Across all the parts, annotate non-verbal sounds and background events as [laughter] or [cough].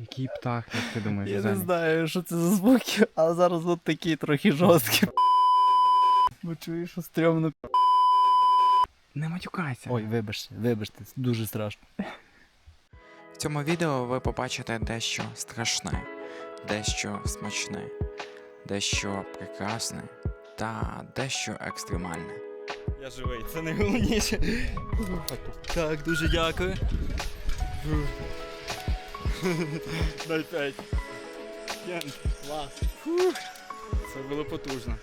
Який птах, як ти думаєш? Я не знаю, що це за звуки, але зараз от такі трохи жорсткі. Бо чуєш, що стрьомно. Не матюкайся. Ой, вибачте, вибачте, дуже страшно. В цьому відео ви побачите дещо страшне, дещо смачне, дещо прекрасне та дещо екстремальне. Я живий, це найголовніше. Так, дуже дякую. Дай п'ять. Кент, клас. Фух. Це було потужно.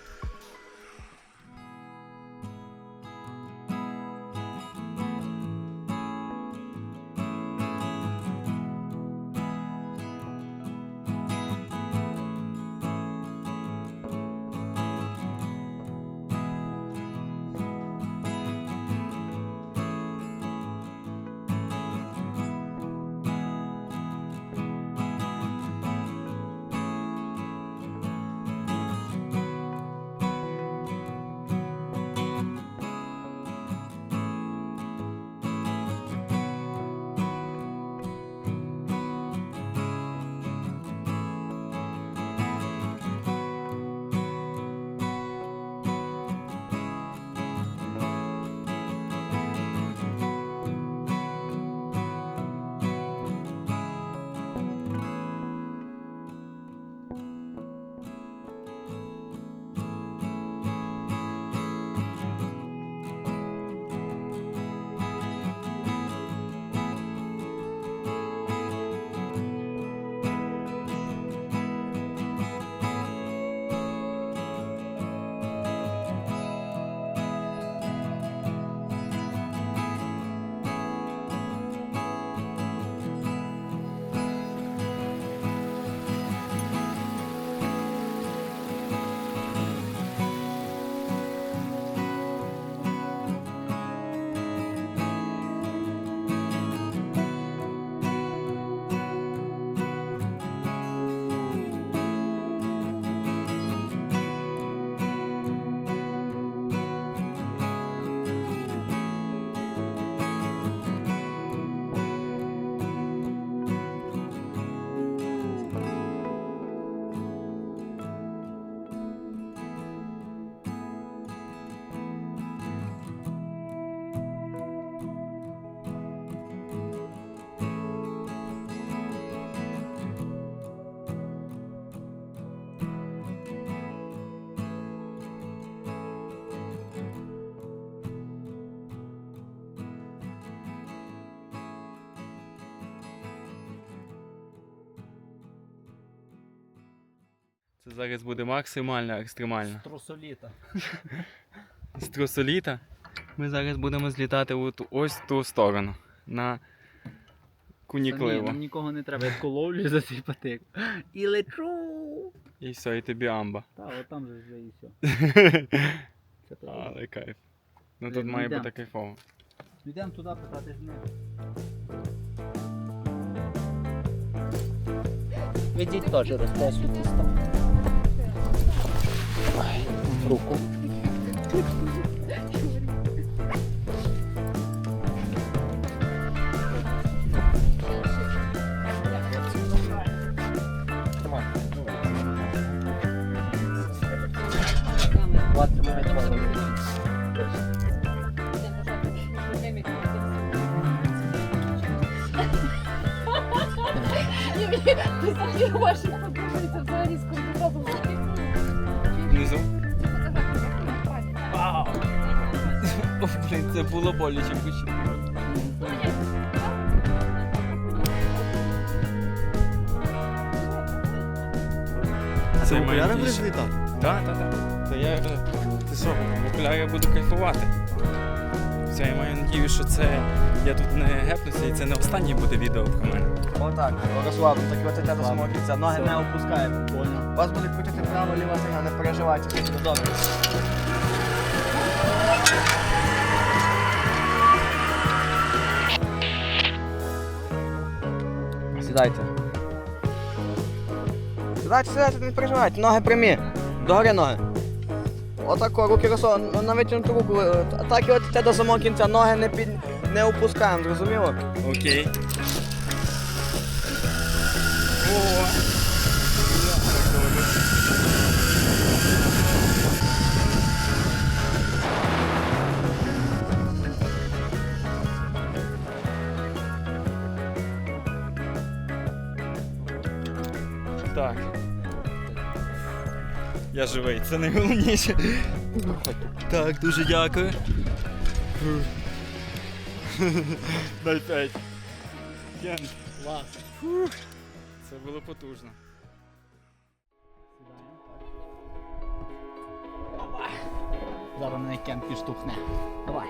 Зараз буде максимально екстремально. Трусоліта. З [laughs] трусоліта ми зараз будемо злітати от ось в ту сторону. На Ні, кунікливо. нам нікого не треба. Я таку ловлю за цей патик. І лечу. І все, і тобі амба. Та, от там же вже і все. [laughs] Це правда. Але кайф. Ну тут ну має бути кайфово. Йдемо туди питати з ним. Ведіть теж росте світісто. Руку. Взагалі блін, це було боляче включити. Це моє будеш літати? Так, так, так. То я. Ти що, в окулярі я буду кайфувати. Все, я маю надію, що це. Я тут не гепнуся і це не останнє буде відео про мене. Отак, розслабно, так от це до самого кінця. Ноги не опускаємо. Понял. Вас буде крутити право, ліва стіна, не переживайте, все буде добре. Сідайте. Сідайте, сідайте, не переживайте, ноги прямі. Догори ноги. Отако, руки розсо, на витягнуту руку. е, Так і от до самого кінця, ноги не під не опускаємо, зрозуміло? Окей. Так. Я живий, це найголовніше. Так, дуже дякую. Дай п'ять. Клас. Це було потужно. Зараз мене Кен підштовхне. Давай.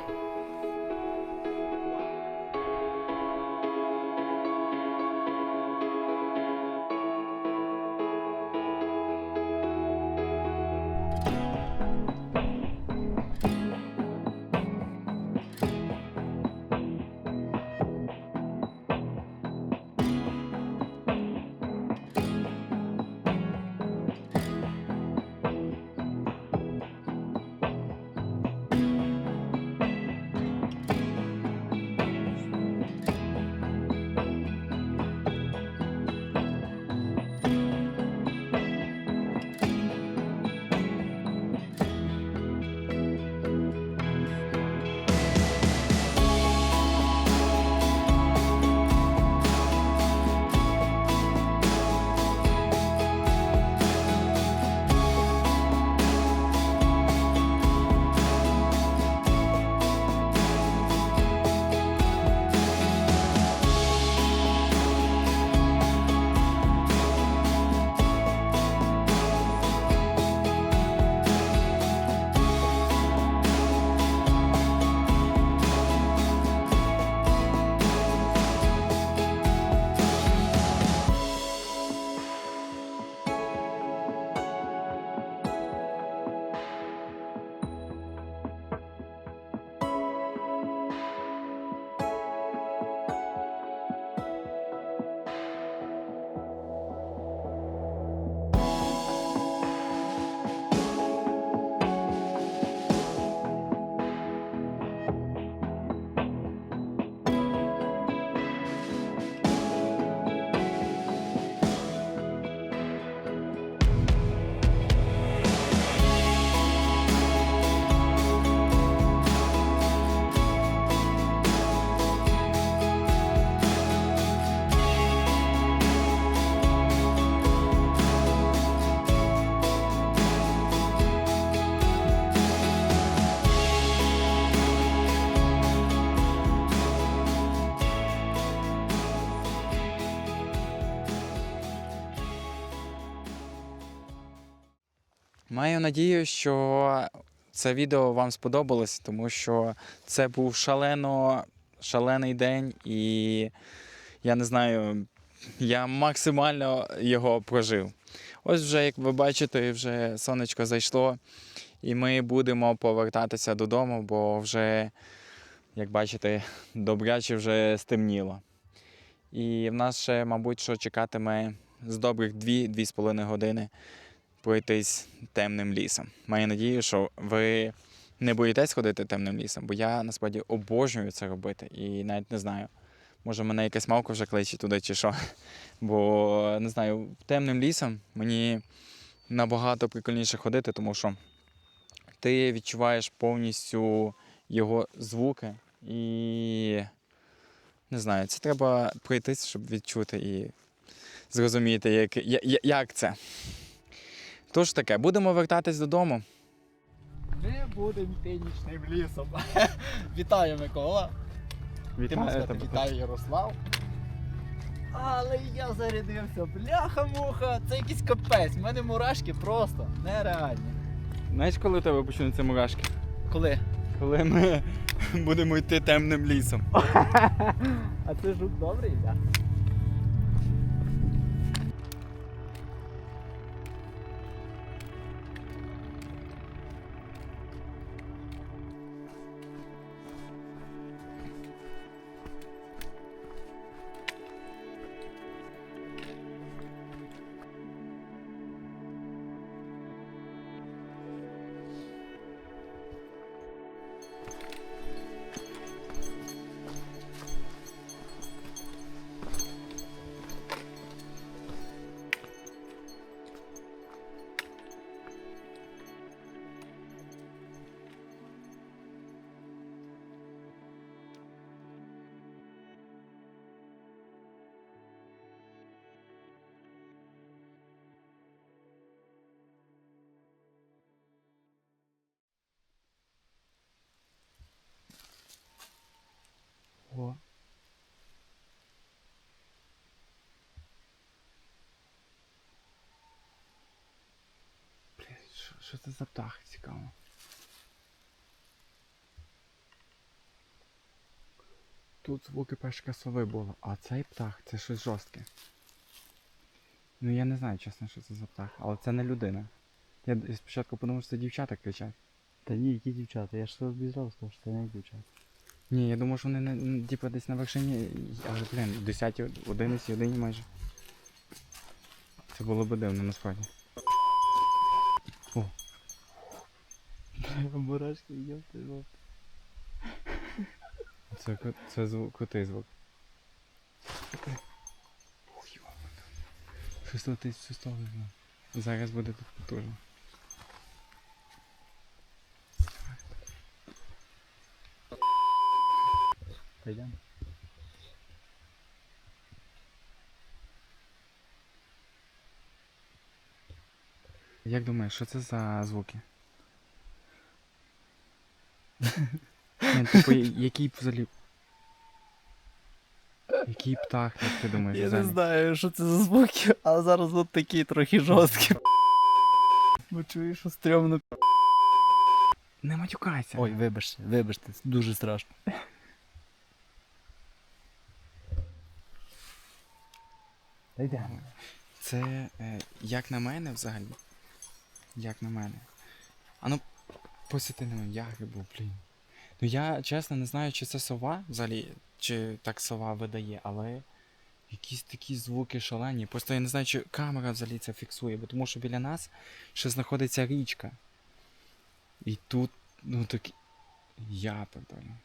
Маю надію, що це відео вам сподобалось, тому що це був шалено, шалений день, і я не знаю, я максимально його прожив. Ось вже, як ви бачите, вже сонечко зайшло, і ми будемо повертатися додому, бо вже, як бачите, добряче вже стемніло. І в нас ще, мабуть, що чекатиме з добрих 2-2,5 години пройтись темним лісом. Маю надію, що ви не боїтесь ходити темним лісом, бо я насправді обожнюю це робити і навіть не знаю. Може, мене якась мавка вже кличе туди чи що. [laughs] Бо не знаю, темним лісом мені набагато прикольніше ходити, тому що ти відчуваєш повністю його звуки і не знаю, це треба пройтись, щоб відчути і зрозуміти, як, як це. Тож таке, будемо вертатись додому. Ми будемо північним лісом. [laughs] Вітаю, Микола. Ти можеш сказати, вітаю, Ярослав. Але я зарядився, бляха-муха, це якийсь капець. У мене мурашки просто нереальні. Знаєш, коли у тебе почнуться мурашки? Коли? Коли ми [laughs] будемо йти темним лісом. [laughs] А це жук добрий, так? його. Блін, що це за птах цікаво? Тут звуки першка сови було, а цей птах це щось жорстке. Ну я не знаю, чесно, що це за птах, але це не людина. Я спочатку подумав, що це дівчата кричать. Та ні, які дівчата? Я ж собі зразу сказав, що це не дівчата. Ні, я думав, що вони на, типу, десь на вершині, але, блін, 10, 11 годині майже. Це було б дивно насправді. [laughs] Мурашки, йопти, жопти. [laughs] Це, це звук, крутий звук. Щось летить в сторону. Зараз буде тут потужно. Пойдемо. Як думаєш, що це за звуки? [laughs] Ні, типу, який взагалі. Який птах, як ти думаєш? Я не взагалі? знаю, що це за звуки, але зараз от такі трохи жорсткі. Бо чуєш, що стрьомно. Не матюкайся. Ой, вибачте, вибачте, дуже страшно. Йдемо. Це, е, як на мене, взагалі. Як на мене. А ну, посіти на мене, я грибу, блін. Ну я чесно не знаю, чи це сова взагалі, чи так сова видає, але якісь такі звуки шалені. Просто я не знаю, чи камера взагалі це фіксує, бо тому що біля нас ще знаходиться річка. І тут, ну так. Я певно.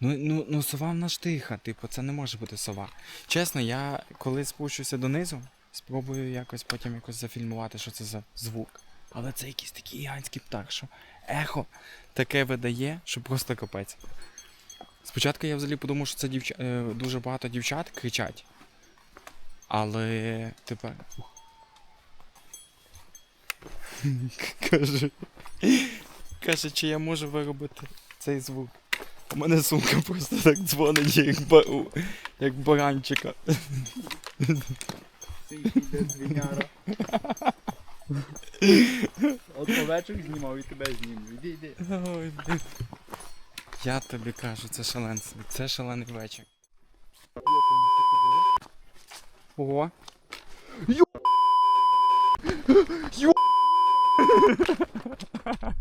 Ну, ну, ну сова в нас тиха, типу, це не може бути сова. Чесно, я коли спущуся донизу, спробую якось потім якось зафільмувати, що це за звук. Але це якийсь такий гігантський птах, що ехо таке видає, що просто капець. Спочатку я взагалі подумав, що це дівча... е, дуже багато дівчат кричать. Але тепер. Каже. Каже, чи я можу виробити цей звук. У мене сумка просто так дзвонить, як, ба... як баранчика. От овечок знімав і тебе зніму. Іди, іди. Ой, блін. Я тобі кажу, це шаленство. Це шалений вечір. Ого.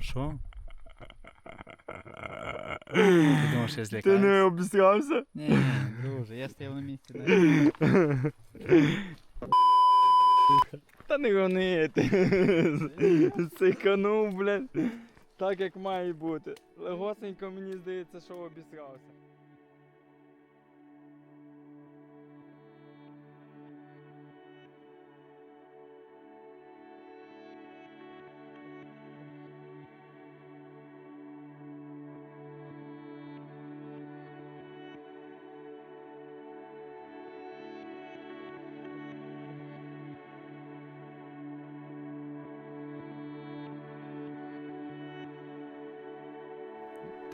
Що? Ти [laughs] думаєш, я злякаюсь? обісрався? Ні, ні, друже, я стояв на місці. не- Та не гони ти. Сиканув, блядь. Так як має бути. Легосенько мені здається, що обісрався.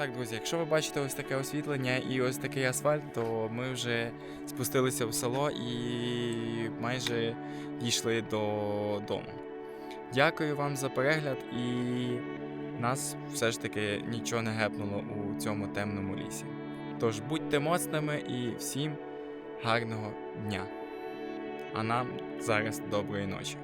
Так, друзі, якщо ви бачите ось таке освітлення і ось такий асфальт, то ми вже спустилися в село і майже дійшли додому. Дякую вам за перегляд і нас все ж таки нічого не гепнуло у цьому темному лісі. Тож будьте моцними і всім гарного дня. А нам зараз доброї ночі.